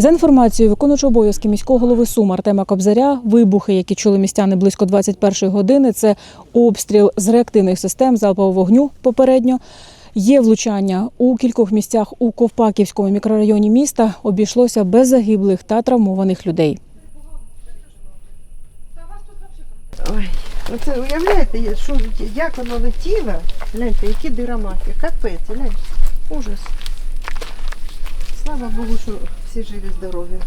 За інформацією виконуючого обов'язки міського голови Сум Артема Кобзаря, вибухи, які чули містяни близько 21-ї години, це обстріл з реактивних систем залпового вогню попередньо. Є влучання у кількох місцях у Ковпаківському мікрорайоні міста. Обійшлося без загиблих та травмованих людей. Ой, оце уявляєте, що, як воно летіло? Гляньте, які дирамаки, капець, гляньте, ужас. Слава Богу, що всі живі, здорові.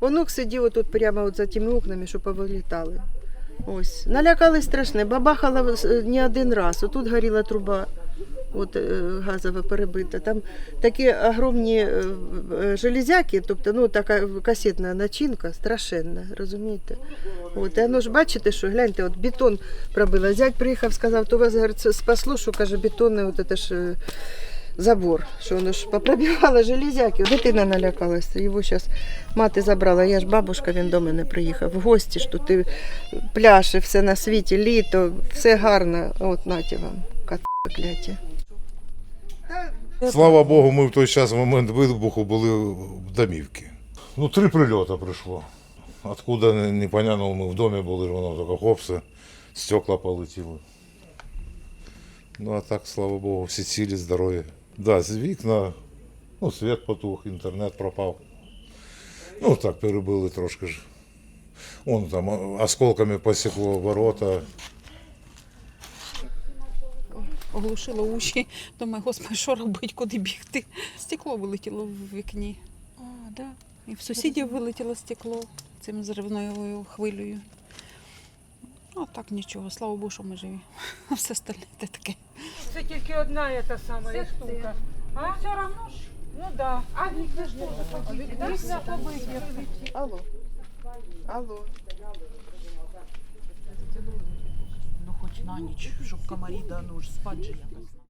Онук сидів отут прямо от за тими окнами, що повилітали. Ось. Налякали страшне, бабахала е, не один раз. Отут горіла труба. От е, газова перебита. Там такі огромні е, железяки, тобто ну, така касетна начинка, страшенна, розумієте? От, і воно ж бачите, що гляньте, от бетон пробило. Зять приїхав, сказав, то вас говорить, спасло, що каже, бетонний от це ж забор, що воно ж попробивало железяки. Дитина налякалася. Його зараз мати забрала. Я ж бабушка, він до мене приїхав. В гості ж тут і все на світі, літо, все гарно. От наті вам, кляті. Слава Богу, ми в той час в момент вибуху були в домівці. Ну, три прильоти прийшло. Откуда не- непонятно, ми в домі були, воно таке хопси, стекла полетіли. Ну а так, слава Богу, всі цілі, здорові. Да, з вікна, ну, світ потух, інтернет пропав. Ну так, перебили трошки ж. Он там осколками посікло ворота. оглушило уші. Думаю, господи, що робити, куди бігти? Стекло вилетіло в вікні. А, да. І в сусідів вилетіло стекло цим зривною хвилею. Ну, так нічого, слава Богу, що ми живі. А все остальне це таке. Це тільки одна сама самая штука. А все равно ж? Ну да. А вікна ж тоже побиті. Вікна побиті. Алло. Алло. Ну, хоч на ніч, щоб комарі, да, ну ж спать же якось.